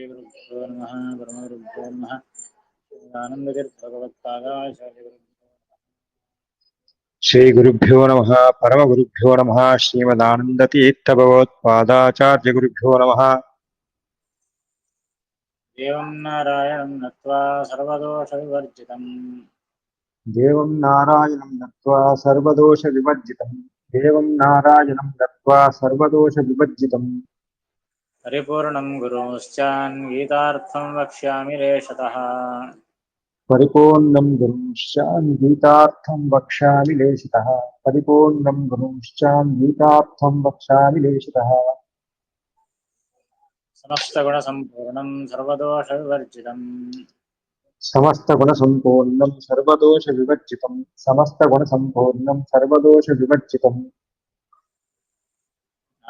श्रीगुरुभ्यो नमः परमगुरुभ्यो नमः आनन्दतीर्थभगवत्पादाय श्रीगुरुभ्यो नमः परमगुरुभ्यो नमः श्रीमदानन्दतीर्थभगवत्पादाचार्यगुरुभ्यो नमः देवं नारायणं नत्वा सर्वदोषविवर्जितम् देवं नारायणं नत्वा सर्वदोषविवर्जितम् देवं नारायणं नत्वा सर्वदोषविवर्जितम् పరిపూర్ణం గురుంశ్చాన్ గీతార్థం వక్ష్యామి లేషతః పరిపూర్ణం గురుంశ్చాన్ గీతార్థం వక్ష్యామి లేషతః పరిపూర్ణం గురుంశ్చాన్ గీతార్థం వక్ష్యామి లేషతः సమస్త గుణ సంపూర్ణం సర్వదోష వివర్జితం సమస్త గుణ సంపూర్ణం సర్వదోష వివర్జితం సమస్త గుణ సంపూర్ణం సర్వదోష వివర్జితం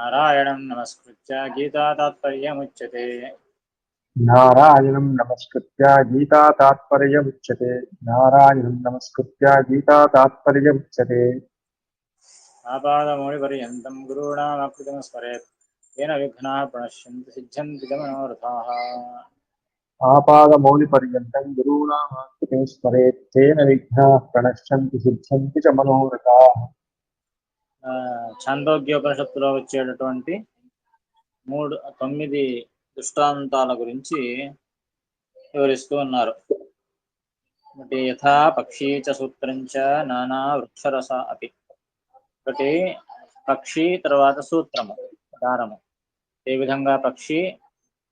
నారాయణం నమస్కృత్య గీతా తాత్పర్యముచ్యతే నారాయణం నమస్కృత్య గీతా తాత్పర్యముచ్యతే నారాయణం నమస్కృత్య గీతా తాత్పర్యముచ్యతే ఆపాదమౌళి ఆపాదమౌళిపర్యంతం గురూణామకృతం స్మరేత్ ఏన విఘ్నా ప్రణశ్యంతి సిద్ధ్యంతి గమనోరథాః ఆపాదమౌలిపర్యంతం గురూణామాకృతం స్మరేత్ తేన విఘ్నా ప్రణశ్యంతి సిద్ధ్యంతి చ మనోరథాః ఛాందోగ్యోపనిషత్తులో వచ్చేటటువంటి మూడు తొమ్మిది దృష్టాంతాల గురించి వివరిస్తూ ఉన్నారు. ఒకటి యథా పక్షీచ చ సూత్రం చ నానా వృక్షరస అపి. ఒకటి పక్షి తర్వాత సూత్రము దారము. ఏ విధంగా పక్షి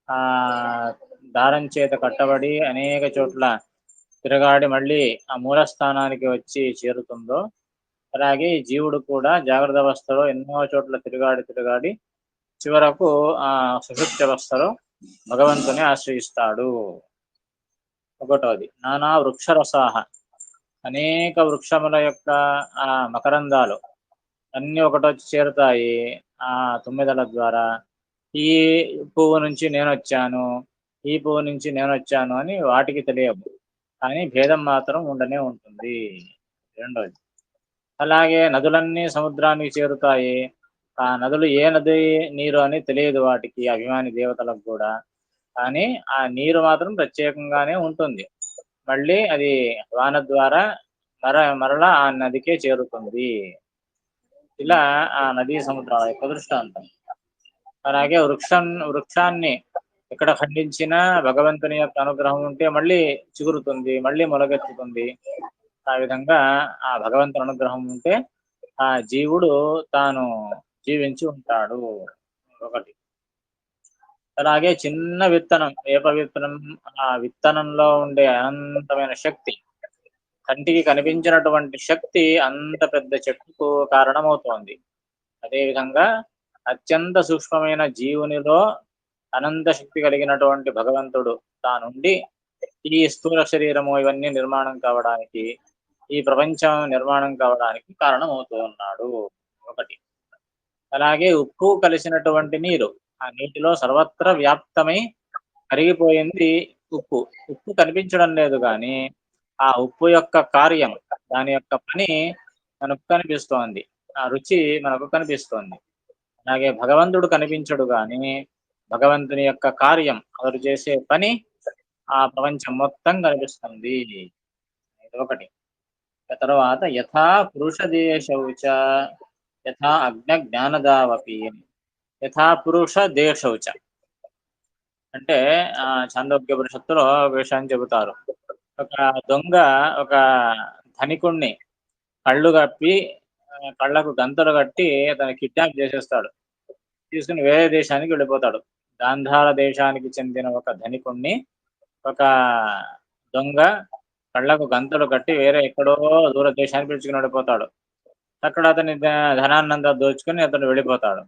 ఆ దారం చేత కట్టబడి అనేక చోట్ల తిరగాడి మళ్ళీ ఆ మూలస్థానానికి వచ్చి చేరుతుందో అలాగే జీవుడు కూడా జాగ్రత్త అవస్థలో ఎన్నో చోట్ల తిరుగాడి తిరుగాడి చివరకు ఆ సుషుప్తి అవస్థలో భగవంతుని ఆశ్రయిస్తాడు. ఒకటోది నానా వృక్షరసాహ. అనేక వృక్షముల యొక్క ఆ మకరందాలు అన్ని ఒకటొచ్చి చేరుతాయి. ఆ తుమ్మెదల ద్వారా ఈ పువ్వు నుంచి నేను వచ్చాను ఈ పువ్వు నుంచి నేను వచ్చాను అని వాటికి తెలియదు కానీ భేదం మాత్రం ఉండనే ఉంటుంది. రెండోది అలాగే నదులన్నీ సముద్రానికి చేరుతాయి. ఆ నదులు ఏ నది నీరు అని తెలియదు వాటికి అభిమాని దేవతలకు కూడా. కానీ ఆ నీరు మాత్రం ప్రత్యేకంగానే ఉంటుంది. మళ్ళీ అది వాన ద్వారా మర మరలా ఆ నదికే చేరుతుంది. ఇలా ఆ నదీ సముద్రాల యొక్క దృష్టాంతం. అలాగే వృక్షం వృక్షాన్ని ఎక్కడ ఖండించినా భగవంతుని యొక్క అనుగ్రహం ఉంటే మళ్ళీ చిగురుతుంది మళ్ళీ మొలకెత్తుతుంది. ఆ విధంగా ఆ భగవంతుని అనుగ్రహం ఉంటే ఆ జీవుడు తాను జీవించి ఉంటాడు. ఒకటి. అలాగే చిన్న విత్తనం వేప విత్తనం ఆ విత్తనంలో ఉండే అనంతమైన శక్తి కంటికి కనిపించినటువంటి శక్తి అంత పెద్ద చెట్టుకు కారణమవుతోంది. అదేవిధంగా అత్యంత సూక్ష్మమైన జీవునిలో అనంత శక్తి కలిగినటువంటి భగవంతుడు తానుండి ఈ స్థూల శరీరము ఇవన్నీ నిర్మాణం కావడానికి ఈ ప్రపంచం నిర్మాణం కావడానికి కారణమవుతూ ఉన్నాడు. ఒకటి. అలాగే ఉప్పు కలిసినటువంటి నీరు. ఆ నీటిలో సర్వత్ర వ్యాప్తమై కరిగిపోయింది ఉప్పు. ఉప్పు కనిపించడం లేదు కానీ ఆ ఉప్పు యొక్క కార్యం దాని యొక్క పని మనకు కనిపిస్తోంది. ఆ రుచి మనకు కనిపిస్తోంది. అలాగే భగవంతుడు కనిపించడు కానీ భగవంతుని యొక్క కార్యం అతడు చేసే పని ఆ ప్రపంచం మొత్తం కనిపిస్తుంది. ఇది ఒకటి. తర్వాత యథా పురుష దేశౌచ యథా అగ్న జ్ఞానదావపి యథా పురుష దేశౌచ అంటే ఆ చాందోగ్య పరిషత్తులో ఒక విషయాన్ని చెబుతారు. ఒక దొంగ ఒక ధనికుణ్ణి కళ్ళు కప్పి కళ్ళకు గంతలు కట్టి అతను కిడ్నాప్ చేసేస్తాడు. తీసుకుని వేరే దేశానికి వెళ్ళిపోతాడు. గాంధార దేశానికి చెందిన ఒక ధనికుణ్ణి ఒక దొంగ కళ్ళకు గంతలు కట్టి వేరే ఎక్కడో దూర దేశానికి పిలుచుకుని వెళ్ళిపోతాడు. అక్కడ అతని ధనాన్నంతా దోచుకుని అతను వెళ్ళిపోతాడు.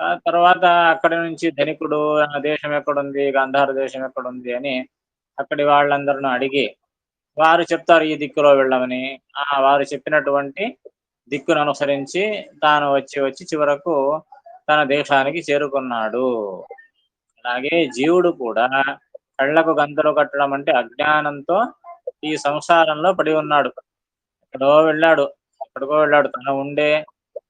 ఆ తర్వాత అక్కడి నుంచి ధనికుడు ఆ దేశం ఎక్కడుంది? గాంధార దేశం ఎక్కడుంది? అని అక్కడి వాళ్ళందరిని అడిగి వారు చెప్తారు ఈ దిక్కులో వెళ్ళమని. ఆ వారు చెప్పినటువంటి దిక్కును అనుసరించి తాను వచ్చి వచ్చి చివరకు తన దేశానికి చేరుకున్నాడు. అలాగే జీవుడు కూడా కళ్ళకు గంతలు కట్టడం అంటే అజ్ఞానంతో ఈ సంసారంలో పడి ఉన్నాడు. ఎక్కడో వెళ్ళాడు ఎక్కడికో వెళ్ళాడు. తన ఉండే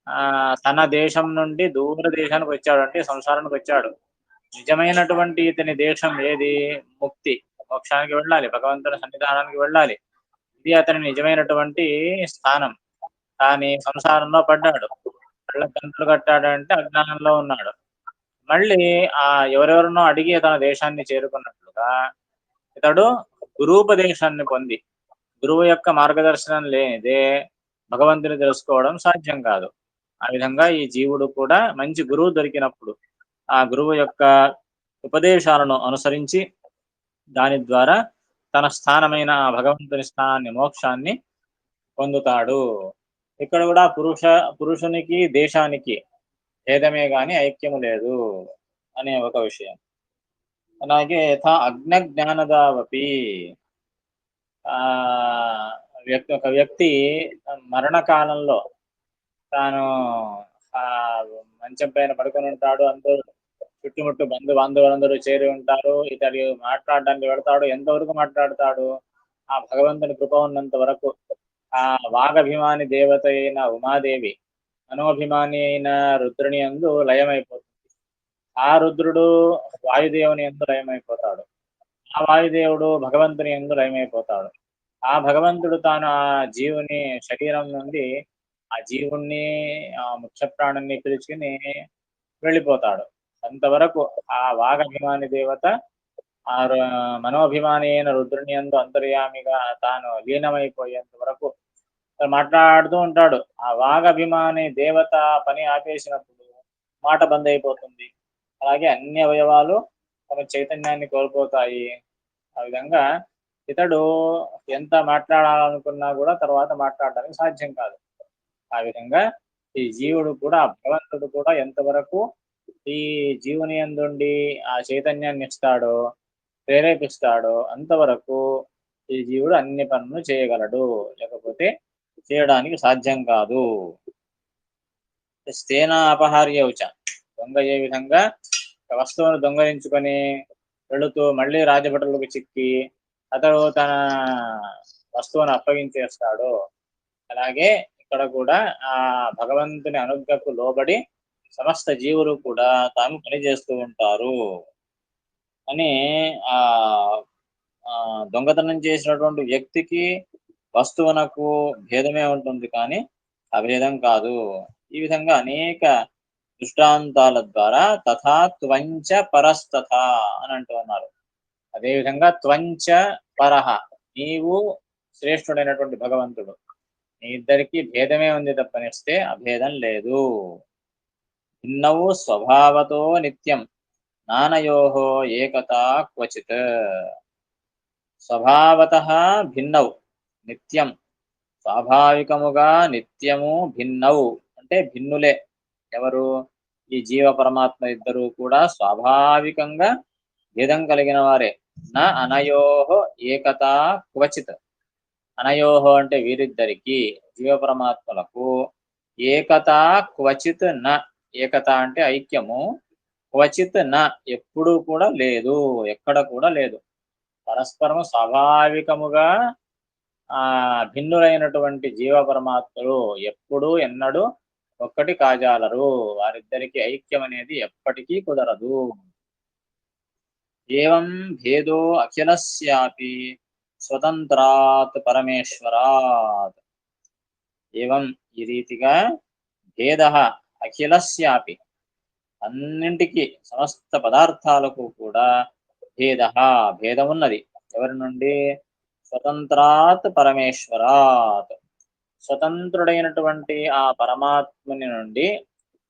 ఆ తన దేశం నుండి దూర దేశానికి వచ్చాడు అంటే సంసారానికి వచ్చాడు. నిజమైనటువంటి ఇతని దేశం ఏది? ముక్తి. మోక్షానికి వెళ్ళాలి భగవంతుని సన్నిధానానికి వెళ్ళాలి. ఇది అతని నిజమైనటువంటి స్థానం. కానీ సంసారంలో పడ్డాడు. కళ్ళ గంటలు కట్టాడంటే అజ్ఞానంలో ఉన్నాడు. మళ్ళీ ఆ ఎవరెవరినో అడిగి తన దేశాన్ని చేరుకున్నట్లుగా ఇతడు గురూపదేశాన్ని పొంది గురువు యొక్క మార్గదర్శనం లేనిదే భగవంతుని తెలుసుకోవడం సాధ్యం కాదు. ఆ విధంగా ఈ జీవుడు కూడా మంచి గురువు దొరికినప్పుడు ఆ గురువు యొక్క ఉపదేశాలను అనుసరించి దాని ద్వారా తన స్థానమైన ఆ భగవంతుని స్థానాన్ని మోక్షాన్ని పొందుతాడు. ఇక్కడ కూడా పురుష పురుషునికి దేశానికి భేదమే గాని ఐక్యము లేదు అనే ఒక విషయం. అలాగే యథా అగ్న జ్ఞానదావపి ఆ వ్యక్తి ఒక వ్యక్తి మరణకాలంలో తాను ఆ మంచం పైన పడుకొని ఉంటాడు. అందరూ చుట్టుముట్టు బంధు బాంధవులందరూ చేరి ఉంటారు. ఇతడు మాట్లాడడానికి వెళతాడు. ఎంతవరకు మాట్లాడతాడు? ఆ భగవంతుని కృప ఉన్నంత వరకు ఆ వాగభిమాని దేవత అయిన ఉమాదేవి మనోభిమాని అయిన రుద్రుని అందు లయమైపోతుంది ఆ రుద్రుడు వాయుదేవుని ఎందు లయమైపోతాడు. ఆ వాయుదేవుడు భగవంతుని ఎందు లయమైపోతాడు. ఆ భగవంతుడు తాను ఆ జీవుని శరీరం నుండి ఆ జీవుణ్ణి ఆ ముఖ్య ప్రాణుని పిలుచుకుని వెళ్ళిపోతాడు. అంతవరకు ఆ వాగభిమాని దేవత ఆ రు- మనోభిమాని అయిన రుద్రుని ఎందు అంతర్యామిగా తాను లీనమైపోయేంత వరకు మాట్లాడుతూ ఉంటాడు. ఆ వాగభిమాని దేవత పని ఆపేసినప్పుడు మాట బంద్ అయిపోతుంది అలాగే అన్ని అవయవాలు తమ చైతన్యాన్ని కోల్పోతాయి. ఆ విధంగా ఇతడు ఎంత మాట్లాడాలనుకున్నా కూడా తర్వాత మాట్లాడడానికి సాధ్యం కాదు. ఆ విధంగా ఈ జీవుడు కూడా భగవంతుడు కూడా ఎంతవరకు ఈ జీవుని ఎందుండి ఆ చైతన్యాన్ని ఇస్తాడో ప్రేరేపిస్తాడో అంతవరకు ఈ జీవుడు అన్ని పనులు చేయగలడు. లేకపోతే చేయడానికి సాధ్యం కాదు. స్తేన అపహార్యవుచ దొంగ ఏ విధంగా వస్తువును దొంగలించుకొని వెళుతూ మళ్ళీ రాజభటులకు చిక్కి అతడు తన వస్తువును అప్పగించేస్తాడు. అలాగే ఇక్కడ కూడా ఆ భగవంతుని అనుజ్ఞకు లోబడి సమస్త జీవులు కూడా తాము పనిచేస్తూ ఉంటారు. అని ఆ ఆ, దొంగతనం చేసినటువంటి వ్యక్తికి వస్తువునకు భేదమే ఉంటుంది కానీ అభేదం కాదు. ఈ విధంగా అనేక దృష్టాంతాల ద్వారా తథా త్వంచ పరస్తథ అని అంటూ ఉన్నారు. అదేవిధంగా త్వంచ పరహ నీవు శ్రేష్ఠుడైనటువంటి భగవంతుడు. మీ ఇద్దరికి భేదమే ఉంది తప్పనిస్తే అభేదం లేదు. భిన్నవు స్వభావతో నిత్యం నానయోహో ఏకత క్వచిత్. స్వభావత భిన్నవు నిత్యం. స్వాభావికముగా నిత్యము భిన్నవు అంటే భిన్నులే. ఎవరు ఈ జీవ పరమాత్మ ఇద్దరు కూడా స్వాభావికంగా భేదం కలిగిన వారే. నా అనయోహో ఏకత క్వచిత్. అనయోహో అంటే వీరిద్దరికి జీవ పరమాత్మలకు ఏకత క్వచిత్ న. ఏకత అంటే ఐక్యము. క్వచిత్ న ఎప్పుడూ కూడా లేదు ఎక్కడ కూడా లేదు. పరస్పరము స్వాభావికముగా ఆ భిన్నులైనటువంటి జీవ పరమాత్మలు ఎప్పుడూ ఎన్నడూ ఒక్కటి కాజాలరు. వారిద్దరికి ఐక్యం అనేది ఎప్పటికీ కుదరదు. ఏవం భేదో అఖిలస్యాపి స్వతంత్రాత్ పరమేశ్వరాత్. ఏవం ఈ రీతిగా భేద అఖిలస్యాపి అన్నింటికి సమస్త పదార్థాలకు కూడా భేద భేదం ఉన్నది ఎవరి నుండి? స్వతంత్రాత్ పరమేశ్వరాత్. స్వతంత్రుడైనటువంటి ఆ పరమాత్ముని నుండి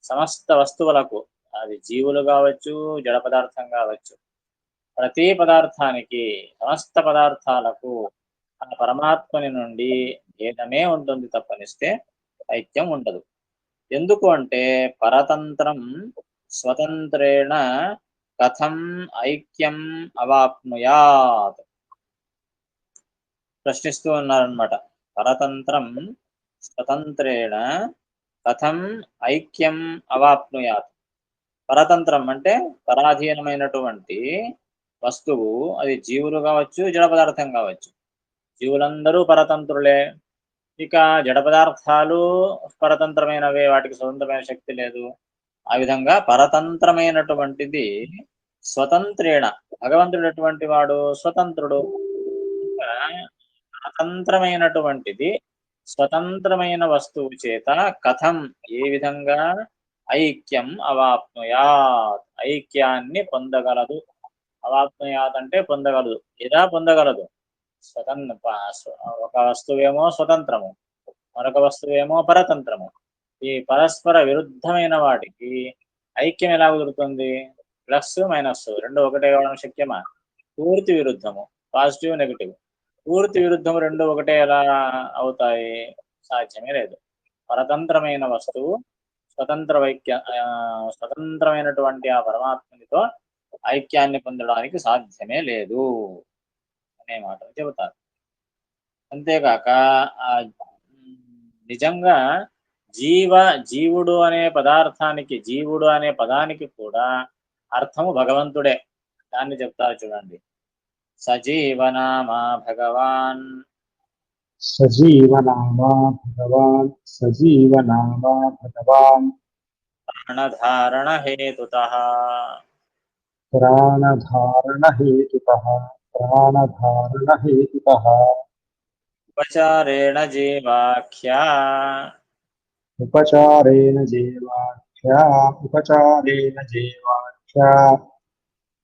సమస్త వస్తువులకు అది జీవులు కావచ్చు జడ పదార్థం కావచ్చు ప్రతి పదార్థానికి సమస్త పదార్థాలకు ఆ పరమాత్మని నుండి భేదమే ఉంటుంది తప్పనిస్తే ఐక్యం ఉండదు. ఎందుకు అంటే పరతంత్రం స్వతంత్రేణ కథం ఐక్యం అవాప్నుయాత్. ప్రశ్నిస్తూ ఉన్నారనమాట పరతంత్రం స్వతంత్రేణ కథం ఐక్యం అవాప్నుయాత్. పరతంత్రం అంటే పరాధీనమైనటువంటి వస్తువు అది జీవులు కావచ్చు జడ పదార్థం కావచ్చు. జీవులందరూ పరతంత్రులే. ఇక జడ పదార్థాలు పరతంత్రమైనవే వాటికి స్వతంత్రమైన శక్తి లేదు. ఆ విధంగా పరతంత్రమైనటువంటిది స్వతంత్రేణ. భగవంతుడు ఎటువంటి వాడు స్వతంత్రుడు. స్వతంత్రమైనటువంటిది స్వతంత్రమైన వస్తువు చేత కథం ఏ విధంగా ఐక్యం అవాప్నుయాత్ ఐక్యాన్ని పొందగలదు. అవాప్నుయాత్ అంటే పొందగలదు. ఎలా పొందగలదు? స్వతంత్ర ఒక వస్తువేమో స్వతంత్రము మరొక వస్తువేమో పరతంత్రము. ఈ పరస్పర విరుద్ధమైన వాటికి ఐక్యం ఎలా కుదురుతుంది? ప్లస్ మైనస్ రెండు ఒకటే కావడం శక్యమా? పూర్తి విరుద్ధము పాజిటివ్ నెగిటివ్. పూర్తి విరుద్ధం రెండు ఒకటే ఎలా అవుతాయి? సాధ్యమే లేదు. పరతంత్రమైన వస్తువు స్వతంత్ర వైక్య స్వతంత్రమైనటువంటి ఆ పరమాత్మనితో ఐక్యాన్ని పొందడానికి సాధ్యమే లేదు అనే మాట చెబుతారు. అంతేకాక ఆ నిజంగా జీవ జీవుడు అనే పదార్థానికి జీవుడు అనే పదానికి కూడా అర్థము భగవంతుడే. దాన్ని చెప్తారు చూడండి. సజీవనామా భగవాన్ సజీవనామా భగవాన్ సజీవనామా భగవాన్ ప్రాణధారణ హేతుత ప్రాణధారణహేతుతః ప్రాణధారణహేతుతः ఉపచారేణ జీవాఖ్యా ఉపచారేణ జీవాఖ్యా ఉపచారేణ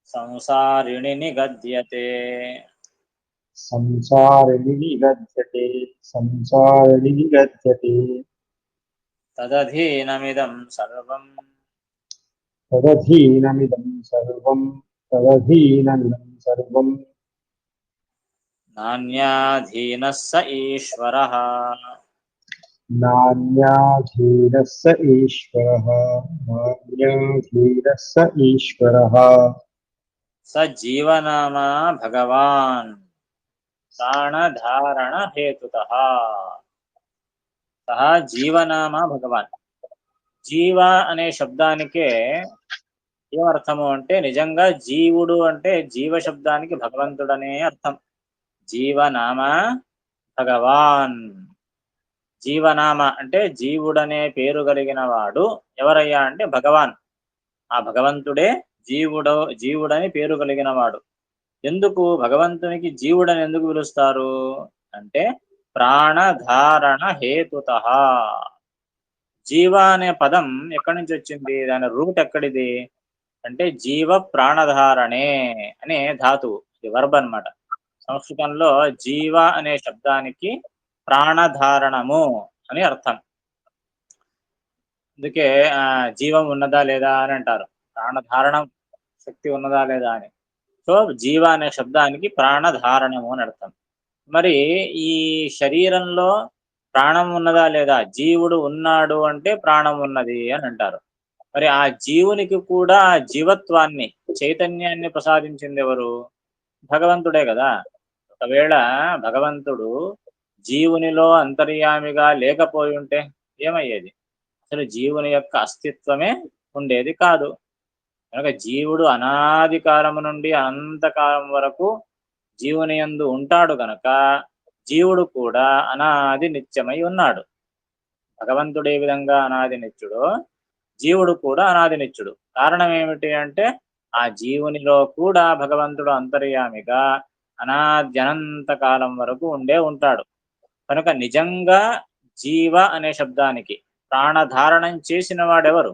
జీవాఖ్యా సంసారిణి నిగద్యతే సంసారిణి నిగద్యతే సంసారిణి నిగద్యతే తదధీనమిదం సర్వం తదధీనమిదం సర్వం తదధీనమిదం సర్వం నాణ్యాధీనः స ఈశ్వర నాణ్యాధీనः స ఈశ్వరः నాణ్యాధీనः స ఈశ్వరः స జీవనామా భగవాన్. ప్రాణధారణ హేతుత. సహ జీవనామా భగవాన్. జీవ అనే శబ్దానికే ఏమర్థము అంటే నిజంగా జీవుడు అంటే జీవ శబ్దానికి భగవంతుడనే అర్థం. జీవనామ భగవాన్. జీవనామ అంటే జీవుడనే పేరు కలిగిన వాడు ఎవరయ్యా అంటే భగవాన్. ఆ భగవంతుడే జీవుడు జీవుడని పేరు కలిగిన వాడు. ఎందుకు? భగవంతునికి జీవుడని ఎందుకు పిలుస్తారు? అంటే ప్రాణధారణ హేతుత. జీవ అనే పదం ఎక్కడి నుంచి వచ్చింది? దాని రూట్ ఎక్కడిది? అంటే జీవ ప్రాణధారణే అనే ధాతువు. ఇది వర్బ్ అన్నమాట. సంస్కృతంలో జీవ అనే శబ్దానికి ప్రాణధారణము అని అర్థం. అందుకే ఆ, జీవం ఉన్నదా లేదా అని అంటారు. ప్రాణధారణం శక్తి ఉన్నదా లేదా అని. సో జీవ అనే శబ్దానికి ప్రాణధారణము అని అర్థం. మరి ఈ శరీరంలో ప్రాణం ఉన్నదా లేదా? జీవుడు ఉన్నాడు అంటే ప్రాణం ఉన్నది అని అంటారు. మరి ఆ జీవునికి కూడా ఆ జీవత్వాన్ని చైతన్యాన్ని ప్రసాదించింది ఎవరు? భగవంతుడే కదా. ఒకవేళ భగవంతుడు జీవునిలో అంతర్యామిగా లేకపోయి ఉంటే ఏమయ్యేది? అసలు జీవుని యొక్క అస్తిత్వమే ఉండేది కాదు. కనుక జీవుడు అనాది కాలము నుండి అనంతకాలం వరకు జీవుని యందు ఉంటాడు గనక జీవుడు కూడా అనాది నిత్యమై ఉన్నాడు. భగవంతుడు ఏ విధంగా అనాది నిత్యుడో జీవుడు కూడా అనాది నిత్యుడు. కారణం ఏమిటి అంటే ఆ జీవునిలో కూడా భగవంతుడు అంతర్యామిగా అనాద్యనంత కాలం వరకు ఉండే ఉంటాడు. కనుక నిజంగా జీవ అనే శబ్దానికి ప్రాణధారణం చేసిన వాడెవరు?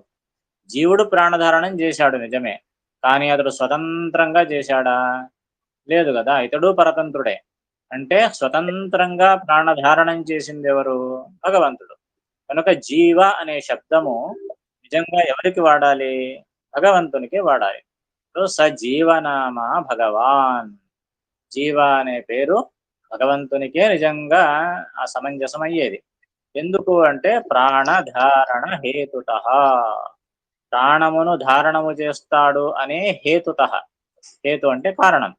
జీవుడు ప్రాణధారణం చేశాడు నిజమే. కానీ అతడు స్వతంత్రంగా చేశాడా? లేదు కదా ఇతడు పరతంత్రుడే. అంటే స్వతంత్రంగా ప్రాణధారణం చేసింది ఎవరు భగవంతుడు. కనుక జీవ అనే శబ్దము నిజంగా ఎవరికి వాడాలి? భగవంతునికి వాడాలి. సో జీవనామ భగవాన్. జీవ అనే పేరు భగవంతునికే నిజంగా ఆ సమంజసం అయ్యేది ఎందుకు అంటే ప్రాణధారణ హేతుట. ప్రాణమును ధారణము చేస్తాడు అనే హేతుత. హేతు అంటే కారణం.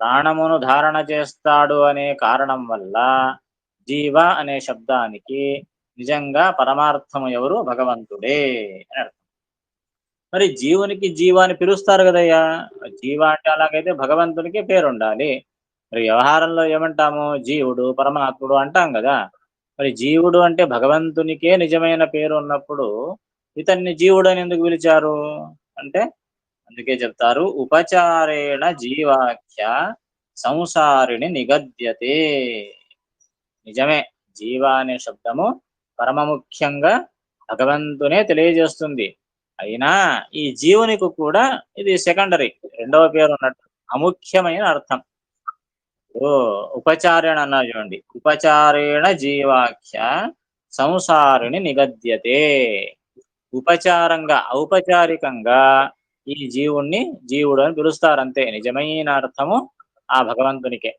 ప్రాణమును ధారణ చేస్తాడు అనే కారణం వల్ల జీవ అనే శబ్దానికి నిజంగా పరమార్థము ఎవరు? భగవంతుడే అని అర్థం. మరి జీవునికి జీవ అని పిలుస్తారు కదయ్యా. జీవ అంటే అలాగైతే భగవంతునికి పేరు ఉండాలి మరి వ్యవహారంలో ఏమంటాము? జీవుడు పరమాత్ముడు అంటాం కదా. మరి జీవుడు అంటే భగవంతునికే నిజమైన పేరు ఉన్నప్పుడు ఇతన్ని జీవుడు అని ఎందుకు పిలిచారు? అంటే అందుకే చెప్తారు ఉపచారేణ జీవాఖ్య సంసారిని నిగద్యతే. నిజమే జీవ అనే శబ్దము పరమ ముఖ్యంగా భగవంతునే తెలియజేస్తుంది. అయినా ఈ జీవునికి కూడా ఇది సెకండరీ రెండవ పేరు ఉన్నట్టు అముఖ్యమైన అర్థం. ఓ ఉపచారేణ అన్నారు చూడండి. ఉపచారేణ జీవాఖ్య సంసారిని నిగద్యతే. ఉపచారంగా ఔపచారికంగా ఈ జీవుణ్ణి జీవుడు అని పిలుస్తారు అంతే నిజమైన అర్థము ఆ భగవంతునికే.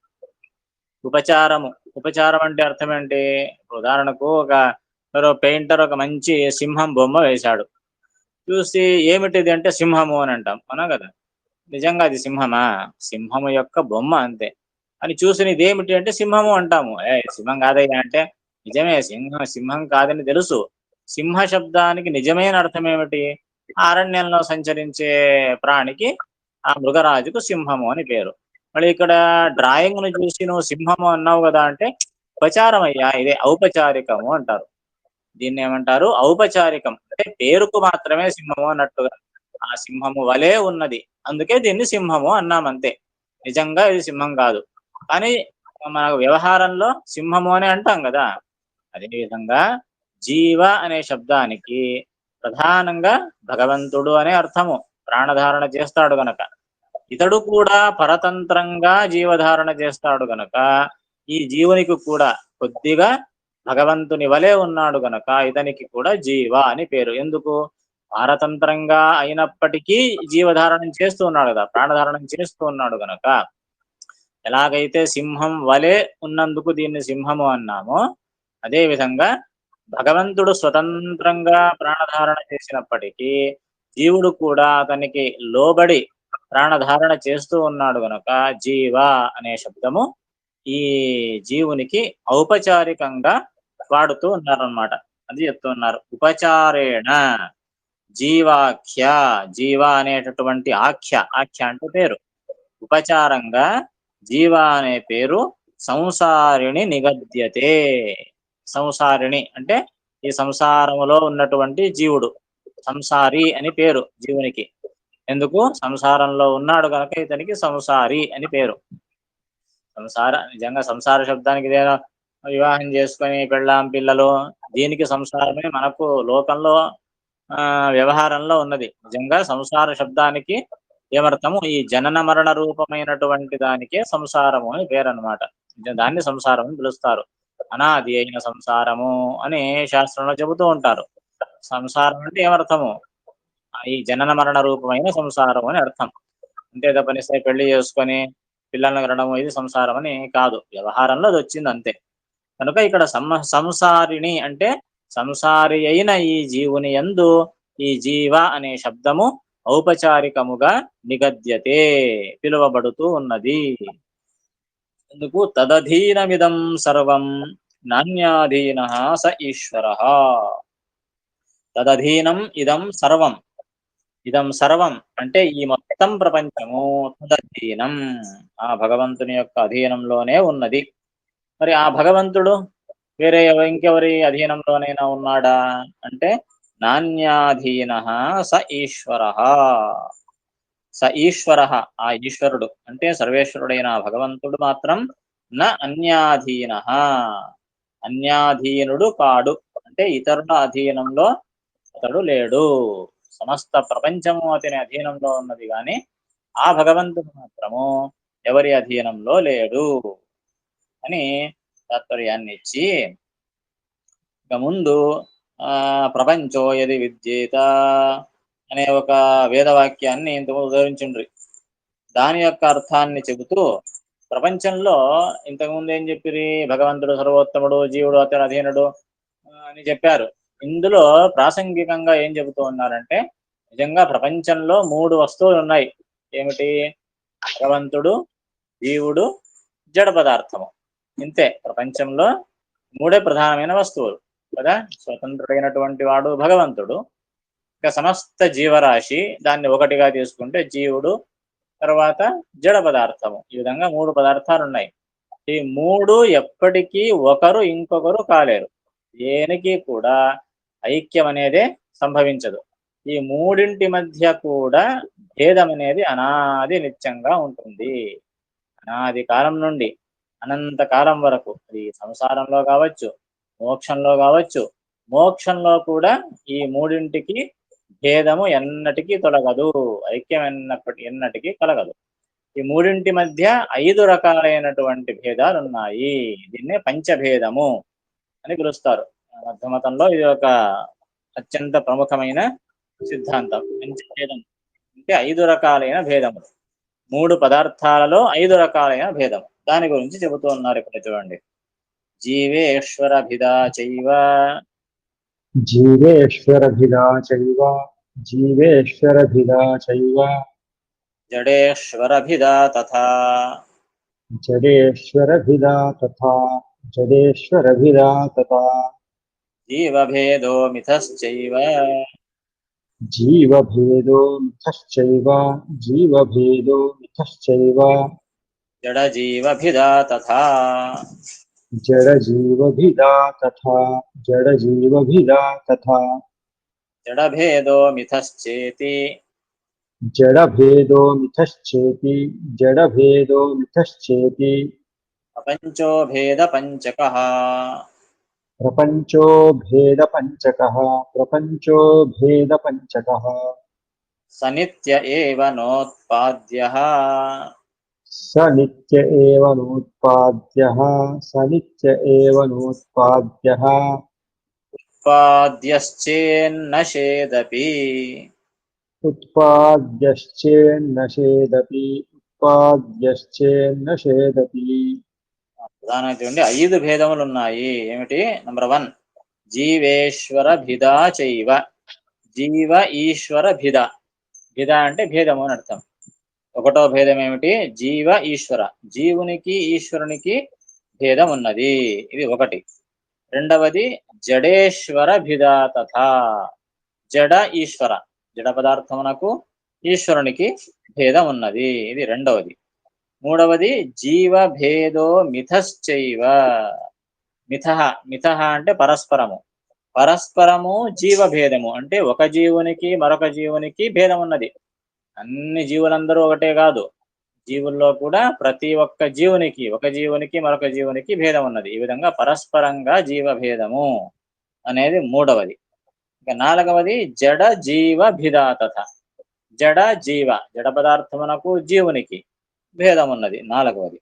ఉపచారము. ఉపచారం అంటే అర్థం ఏంటి ఉదాహరణకు ఒక మరో పెయింటర్ ఒక మంచి సింహం బొమ్మ వేశాడు. చూసి ఏమిటిది అంటే సింహము అని అంటాం. అవునా కదా? నిజంగా అది సింహమా? సింహము యొక్క బొమ్మ అంతే. అని చూసిన ఇదేమిటి అంటే సింహము అంటాము. ఏ సింహం కాదయ్యా అంటే నిజమే సింహం సింహం కాదని తెలుసు. సింహ శబ్దానికి నిజమైన అర్థం ఏమిటి అరణ్యంలో సంచరించే ప్రాణికి ఆ మృగరాజుకు సింహము అని పేరు. మళ్ళీ ఇక్కడ డ్రాయింగ్ను చూసి నువ్వు సింహము అన్నావు కదా అంటే ఉపచారం అయ్యా ఇదే ఔపచారికము అంటారు. దీన్ని ఏమంటారు? ఔపచారికం. అంటే పేరుకు మాత్రమే సింహము అన్నట్టుగా. ఆ సింహము వలే ఉన్నది. అందుకే దీన్ని సింహము అన్నామంతే నిజంగా ఇది సింహం కాదు. కానీ మన వ్యవహారంలో సింహము అని అంటాం కదా. అదే విధంగా జీవ అనే శబ్దానికి ప్రధానంగా భగవంతుడు అనే అర్థము. ప్రాణధారణ చేస్తాడు గనక. ఇతడు కూడా పరతంత్రంగా జీవధారణ చేస్తాడు గనక ఈ జీవునికి కూడా కొద్దిగా భగవంతుని వలె ఉన్నాడు గనక ఇతనికి కూడా జీవ అని పేరు. ఎందుకు? పారతంత్రంగా అయినప్పటికీ జీవధారణం చేస్తూ ఉన్నాడు కదా ప్రాణధారణం చేస్తూ ఉన్నాడు గనక. ఎలాగైతే సింహం వలె ఉన్నందుకు దీన్ని సింహము అన్నామో అదే విధంగా భగవంతుడు స్వతంత్రంగా ప్రాణధారణ చేసినప్పటికీ జీవుడు కూడా అతనికి లోబడి ప్రాణధారణ చేస్తూ ఉన్నాడు గనక జీవ అనే శబ్దము ఈ జీవునికి ఔపచారికంగా వాడుతూ ఉన్నారనమాట అది చెప్తున్నారు ఉపచారేణ జీవాఖ్య. జీవ అనేటటువంటి ఆఖ్య. ఆఖ్య అంటే పేరు. ఉపచారంగా జీవ అనే పేరు సంసారిణి నిగద్యతే. సంసారిణి అంటే ఈ సంసారములో ఉన్నటువంటి జీవుడు. సంసారి అని పేరు జీవునికి. ఎందుకు? సంసారంలో ఉన్నాడు కనుక ఇతనికి సంసారి అని పేరు. సంసార నిజంగా సంసార శబ్దానికి వివాహం చేసుకొని పెళ్ళాం పిల్లలు దీనికి సంసారమే మనకు లోకంలో ఆ వ్యవహారంలో ఉన్నది. నిజంగా సంసార శబ్దానికి ఏమర్థము? ఈ జనన మరణ రూపమైనటువంటి దానికే సంసారము అని పేరు అనమాట దాన్ని సంసారం అని పిలుస్తారు. అనాది అయిన సంసారము అని శాస్త్రంలో చెబుతూ ఉంటారు. సంసారం అంటే ఏమర్థము? ఈ జనన మరణ రూపమైన సంసారం అని అర్థం. అంతే తప్పనిసరి పెళ్ళి చేసుకొని పిల్లలను కనడము ఇది సంసారం అని కాదు. వ్యవహారంలో అది వచ్చింది అంతే. కనుక ఇక్కడ సంసారిణి అంటే సంసారి అయిన ఈ జీవుని యందు ఈ జీవ అనే శబ్దము ఔపచారికముగా నిగద్యతే పిలువబడుతూ ఉన్నది. ఎందుకు? తదధీనమిదం సర్వం నాణ్యాధీన స ఈశ్వర. తదధీనం ఇదం సర్వం. ఇదం సర్వం అంటే ఈ మొత్తం ప్రపంచము తదధీనం. ఆ భగవంతుని యొక్క అధీనంలోనే ఉన్నది. మరి ఆ భగవంతుడు వేరే ఇంకెవరి అధీనంలోనైనా ఉన్నాడా? అంటే నాణ్యాధీన స ఈశ్వర. స ఈశ్వర ఆ ఈశ్వరుడు. అంటే సర్వేశ్వరుడైన భగవంతుడు మాత్రం న అన్యాధీన. అన్యాధీనుడు కాడు. అంటే ఇతరుల అధీనంలో అతడు లేడు. సమస్త ప్రపంచము అతని అధీనంలో ఉన్నది కానీ ఆ భగవంతుడు మాత్రము ఎవరి అధీనంలో లేడు అని తాత్పర్యాన్ని ఇచ్చి ఇక ముందు ఆ ప్రపంచో యది విద్యేత. అనే ఒక వేదవాక్యాన్ని ఇంతకు ఉదహరించుండ్రి. దాని యొక్క అర్థాన్ని చెబుతూ ప్రపంచంలో ఇంతకుముందు ఏం చెప్పిరి భగవంతుడు సర్వోత్తముడు జీవుడు అతడు అధీనుడు అని చెప్పారు. ఇందులో ప్రాసంగికంగా ఏం చెబుతూ ఉన్నారంటే నిజంగా ప్రపంచంలో మూడు వస్తువులు ఉన్నాయి. ఏమిటి? భగవంతుడు జీవుడు జడ పదార్థము. ఇంతే. ప్రపంచంలో మూడే ప్రధానమైన వస్తువులు. కదా? స్వతంత్రుడైనటువంటి వాడు భగవంతుడు. ఇక సమస్త జీవరాశి దాన్ని ఒకటిగా తీసుకుంటే జీవుడు తర్వాత జడ పదార్థము. ఈ విధంగా మూడు పదార్థాలు ఉన్నాయి ఈ మూడు ఎప్పటికీ ఒకరు ఇంకొకరు కాలేరు. దేనికి కూడా ఐక్యం అనేదే సంభవించదు. ఈ మూడింటి మధ్య కూడా భేదం అనేది అనాది నిత్యంగా ఉంటుంది. అనాది కాలం నుండి అనంత కాలం వరకు. అది సంసారంలో కావచ్చు మోక్షంలో కావచ్చు. మోక్షంలో కూడా ఈ మూడింటికి భేదము ఎన్నటికీ తొలగదు ఐక్యం ఎన్నప్పటి ఎన్నటికీ కలగదు. ఈ మూడింటి మధ్య ఐదు రకాలైనటువంటి భేదాలు ఉన్నాయి. దీన్నే పంచభేదము అని పిలుస్తారు. మధ్యమతంలో ఇది ఒక అత్యంత ప్రముఖమైన సిద్ధాంతం. పంచభేదం అంటే ఐదు రకాలైన భేదములు. మూడు పదార్థాలలో ఐదు రకాలైన భేదం దాని గురించి చెబుతూ ఉన్నారు ఇక్కడ చూడండి. జీవేశ్వరభిదా చైవ జీవేశ్వరభిదా చైవ జీవేశ్వరభిదా చైవ జడేశ్వరభిదా తథా జడేశ్వరభిదా తథా జడేశ్వరభిదా తథా జీవభేదో మిథశ్చైవ జీవభేదో మిథశ్చైవ జీవభేదో మిథశ్చైవ జడజీవభిదా తథా జడజీవభిదా తథా జడజీవభిదా తథా జడభేదో మిథశ్చేతి జడభేదో మిథశ్చేతి జడభేదో మిథశ్చేతి ప్రపంచో భేద పంచక ప్రపంచో భేద పంచక ప్రపంచో భేద పంచక సనిత్య నోత్పాద్య స నిత్య ఏవ నోత్పాద్య ఉత్పాద్యశ్చేన్నషేదపి ఉత్పాద్యశ్చేన్నషేదపి. ప్రధానంగా చూడండి ఐదు భేదములు ఉన్నాయి ఏమిటి? నంబర్ వన్ జీవేశ్వర భిదా చైవ. జీవ ఈశ్వర భిద భిద అంటే భేదము అని అర్థం. ఒకటో భేదం ఏమిటి? జీవ ఈశ్వర. జీవునికి ఈశ్వరునికి భేదం ఉన్నది. ఇది ఒకటి. రెండవది జడేశ్వర భిదా తథా. జడ ఈశ్వర. జడ పదార్థమునకు ఈశ్వరునికి భేదం ఉన్నది. ఇది రెండవది. మూడవది జీవ భేదో మిథశ్చైవ. మిథ మిథ అంటే పరస్పరము. పరస్పరము జీవ భేదము. అంటే ఒక జీవునికి మరొక జీవునికి భేదం ఉన్నది. అన్ని జీవులందరూ ఒకటే కాదు. జీవుల్లో కూడా ప్రతి ఒక్క జీవునికి ఒక జీవునికి మరొక జీవునికి భేదం ఉన్నది. ఈ విధంగా పరస్పరంగా జీవ భేదము అనేది మూడవది. ఇక నాలుగవది జడ జీవ భిదాతథ జడ జీవ జడ పదార్థమునకు జీవునికి భేదం ఉన్నది. నాలుగవది.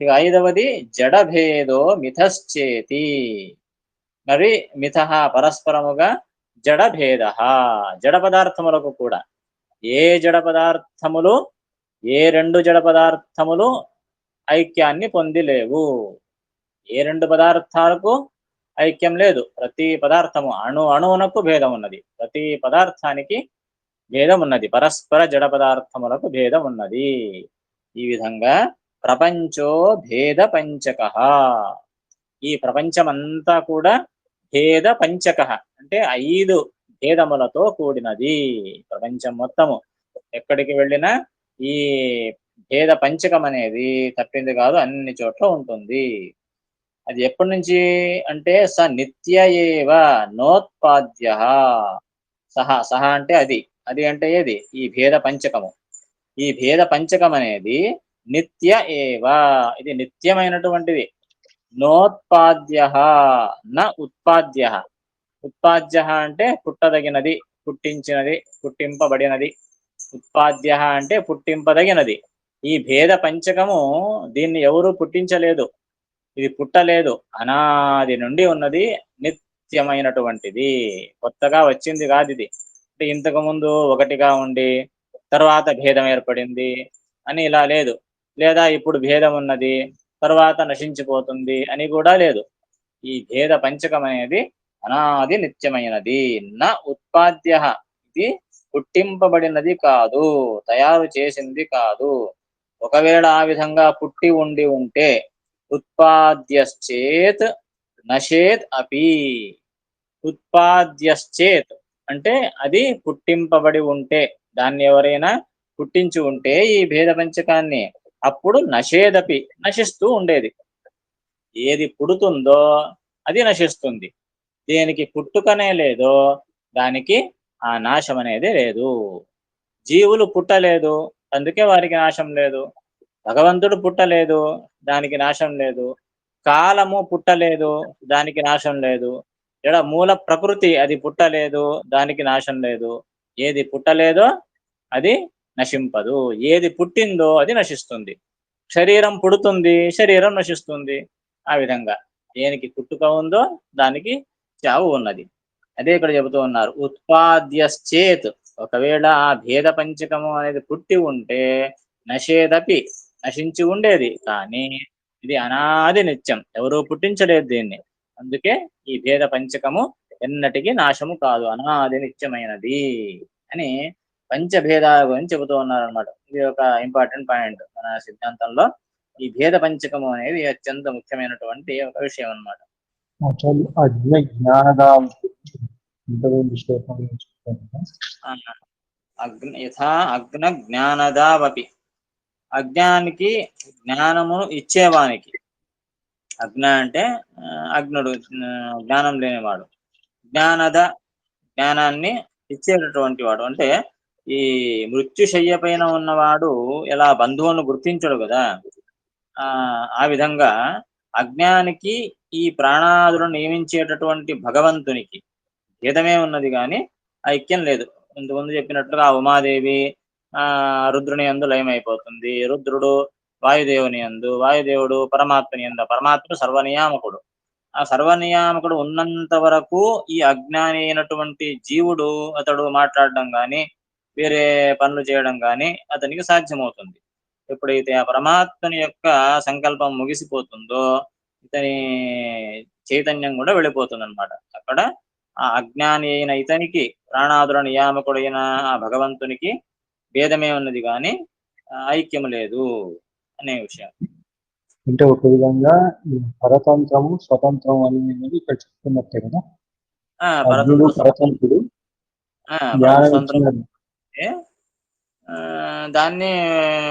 ఇక ఐదవది జడ భేదో మిథశ్చేతి మరి మిథ పరస్పరముగా జడ భేద జడ పదార్థములకు కూడా ఏ జడ పదార్థములు ఏ రెండు జడ పదార్థములు ఐక్యాన్ని పొందిలేవు. ఏ రెండు పదార్థాలకు ఐక్యం లేదు. ప్రతి పదార్థము అణు అణువునకు భేదం ఉన్నది ప్రతి పదార్థానికి భేదం ఉన్నది పరస్పర జడ పదార్థములకు భేదం ఉన్నది ఈ విధంగా ప్రపంచో భేద పంచక. ఈ ప్రపంచమంతా కూడా భేద పంచక. అంటే ఐదు భేదములతో కూడినది. ప్రపంచం మొత్తము. ఎక్కడికి వెళ్ళినా ఈ భేద పంచకం అనేది తప్పింది కాదు అన్ని చోట్ల ఉంటుంది. అది ఎప్పటి నుంచి అంటే స నిత్య ఏవ నోత్పాద్య సహా సహ అంటే అది. అది అంటే ఏది? ఈ భేద పంచకము. ఈ భేద పంచకం అనేది నిత్య ఏవ. ఇది నిత్యమైనటువంటిది. నోత్పాద్య న ఉత్పాద్య. ఉత్పాద్య అంటే పుట్టదగినది పుట్టించినది పుట్టింపబడినది. ఉత్పాద్య అంటే పుట్టింపదగినది. ఈ భేద పంచకము దీన్ని ఎవరు పుట్టించలేదు. ఇది పుట్టలేదు. అనాది నుండి ఉన్నది నిత్యమైనటువంటిది. కొత్తగా వచ్చింది కాదు ఇది. అంటే ఇంతకు ముందు ఒకటిగా ఉండి తర్వాత భేదం ఏర్పడింది అని ఇలా లేదు. లేదా ఇప్పుడు భేదం ఉన్నది తర్వాత నశించిపోతుంది అని కూడా లేదు. ఈ భేద పంచకం అనేది అనాది నిత్యమైనది. నా ఉత్పాద్య ఇది పుట్టింపబడినది కాదు తయారు చేసింది కాదు. ఒకవేళ ఆ విధంగా పుట్టి ఉండి ఉంటే ఉత్పాద్యశ్చేత్ నషేత్ అపి. ఉత్పాద్యశ్చేత్ అంటే అది పుట్టింపబడి ఉంటే దాన్ని ఎవరైనా పుట్టించి ఉంటే ఈ భేద పంచకాన్ని అప్పుడు నషేదపి నశిస్తూ ఉండేది. ఏది పుడుతుందో అది నశిస్తుంది. దేనికి పుట్టుకనే లేదో దానికి ఆ నాశం అనేది లేదు. జీవులు పుట్టలేదు అందుకే వారికి నాశం లేదు. భగవంతుడు పుట్టలేదు దానికి నాశం లేదు. కాలము పుట్టలేదు దానికి నాశం లేదు. ఇక్కడ మూల ప్రకృతి అది పుట్టలేదు దానికి నాశం లేదు. ఏది పుట్టలేదో అది నశింపదు. ఏది పుట్టిందో అది నశిస్తుంది. శరీరం పుడుతుంది శరీరం నశిస్తుంది. ఆ విధంగా దేనికి పుట్టుక ఉందో దానికి చావు ఉన్నది. అదే ఇక్కడ చెబుతూ ఉన్నారు. ఉత్పాద్యశ్చేత్. ఒకవేళ ఆ భేద పంచకము అనేది పుట్టి ఉంటే నశేదపి నశించి ఉండేది. కానీ ఇది అనాది నిత్యం. ఎవరూ పుట్టించలేదు దీన్ని. అందుకే ఈ భేద పంచకము ఎన్నటికీ నాశము కాదు. అనాది నిత్యమైనది అని పంచభేదాల గురించి చెబుతూ ఉన్నారు అనమాట ఇది ఒక ఇంపార్టెంట్ పాయింట్ మన సిద్ధాంతంలో. ఈ భేద పంచకము అనేది అత్యంత ముఖ్యమైనటువంటి ఒక విషయం అన్నమాట ఆచార్య అగ్ని జ్ఞానదావతి ఇంతకుముందు శ్లోకంలో చెప్తాను. అగ్న యథా అగ్న జ్ఞానదావపి. అజ్ఞానికి జ్ఞానమును ఇచ్చేవానికి. అజ్ఞ అంటే అగ్నుడు జ్ఞానం లేనివాడు. జ్ఞానద జ్ఞానాన్ని ఇచ్చేటటువంటి వాడు. అంటే ఈ మృత్యుశయ్య పైన ఉన్నవాడు ఎలా బంధువులను గుర్తించడు కదా? ఆ ఆ విధంగా అజ్ఞానికి ఈ ప్రాణాదులను నియమించేటటువంటి భగవంతునికి భేదమే ఉన్నది కానీ ఐక్యం లేదు. ఇంతకుముందు చెప్పినట్లుగా ఉమాదేవి ఆ రుద్రుని యందు లయమైపోతుంది. రుద్రుడు వాయుదేవుని యందు వాయుదేవుడు పరమాత్మని యందు పరమాత్ముడు సర్వనియామకుడు. ఆ సర్వనియామకుడు ఉన్నంత వరకు ఈ అజ్ఞాని అయినటువంటి జీవుడు అతడు మాట్లాడడం కానీ వేరే పనులు చేయడం కానీ అతనికి సాధ్యమవుతుంది. ఎప్పుడైతే ఆ పరమాత్మని యొక్క సంకల్పం ముగిసిపోతుందో ఇతని చైతన్యం కూడా వెళ్ళిపోతుంది అనమాట అక్కడ ఆ అజ్ఞాని అయిన ఇతనికి ప్రాణాదుల నియామకుడైన ఆ భగవంతునికి భేదమే ఉన్నది కానీ ఆ, ఐక్యము లేదు అనే విషయం. అంటే ఒక విధంగా పరతంత్రము స్వతంత్రం అనేది ఇక్కడ చెప్తున్నట్టే కదా? పరతంత్రుడు దాన్ని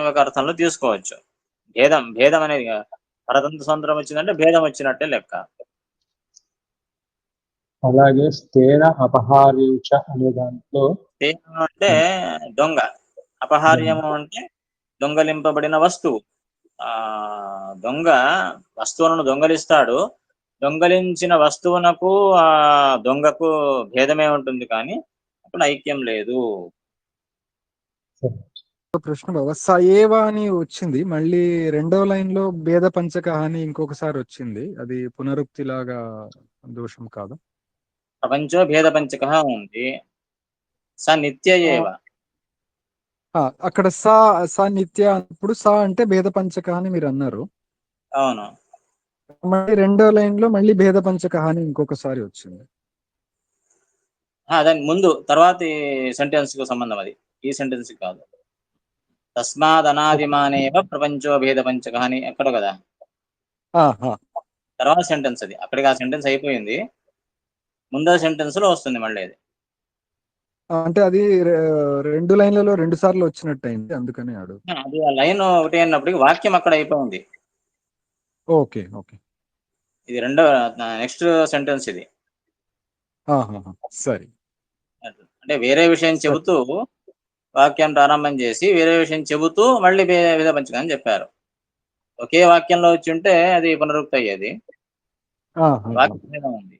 ఒక అర్థంలో తీసుకోవచ్చు. భేదం భేదం అనేది. పరతంత్ర స్వంత్రం వచ్చిందంటే భేదం వచ్చినట్టే లెక్క. అలాగే స్థేన అపహారీచ అనే దాంట్లో అంటే దొంగ. అపహార్యము అంటే దొంగలింపబడిన వస్తువు. ఆ దొంగ వస్తువులను దొంగలిస్తాడు. దొంగలించిన వస్తువునకు ఆ దొంగకు భేదమే ఉంటుంది కానీ అక్కడ ఐక్యం లేదు. ప్రశ్న బాబా. సయేవా అని వచ్చింది. మళ్ళీ రెండో లైన్లో భేద పంచక అని ఇంకొకసారి వచ్చింది. అది పునరుక్తి లాగా దోషం కాదు. ప్రపంచో భేద పంచక ఉంది. స నిత్య అక్కడ సా సా నిత్య అప్పుడు సా అంటే భేద పంచక అని మీరు అన్నారు. అవును. మళ్ళీ రెండో లైన్లో మళ్ళీ భేద పంచక అని ఇంకొకసారి వచ్చింది. దాని ముందు తర్వాత సెంటెన్స్కు సంబంధం అది. ఈ సెంటెన్స్ కాదు. తస్మాద్ అనాదిమానేవ ప్రపంచో భేద పంచక అని ఎక్కడ కదా? తర్వాత సెంటెన్స్ అది. అక్కడికి ఆ సెంటెన్స్ అయిపోయింది. ముందర సెంటెన్స్లో వస్తుంది మళ్ళీ అది. అంటే అది రెండు లైన్లలో రెండు సార్లు వచ్చినట్టు అయింది అందుకని అడుగు. అది ఆ లైన్ ఒకటి అన్నప్పటికీ వాక్యం అక్కడ అయిపోయింది. Okay okay. ఇది రెండో నెక్స్ట్ సెంటెన్స్ ఇది. సరే. అంటే వేరే విషయం చెబుతూ వాక్యం ప్రారంభం చేసి వేరే విషయం చెబుతూ మళ్ళీ పంచకం అని చెప్పారు. ఒకే వాక్యంలో వచ్చి ఉంటే అది పునరుక్తి అయ్యేది. వాక్యం ఉంది.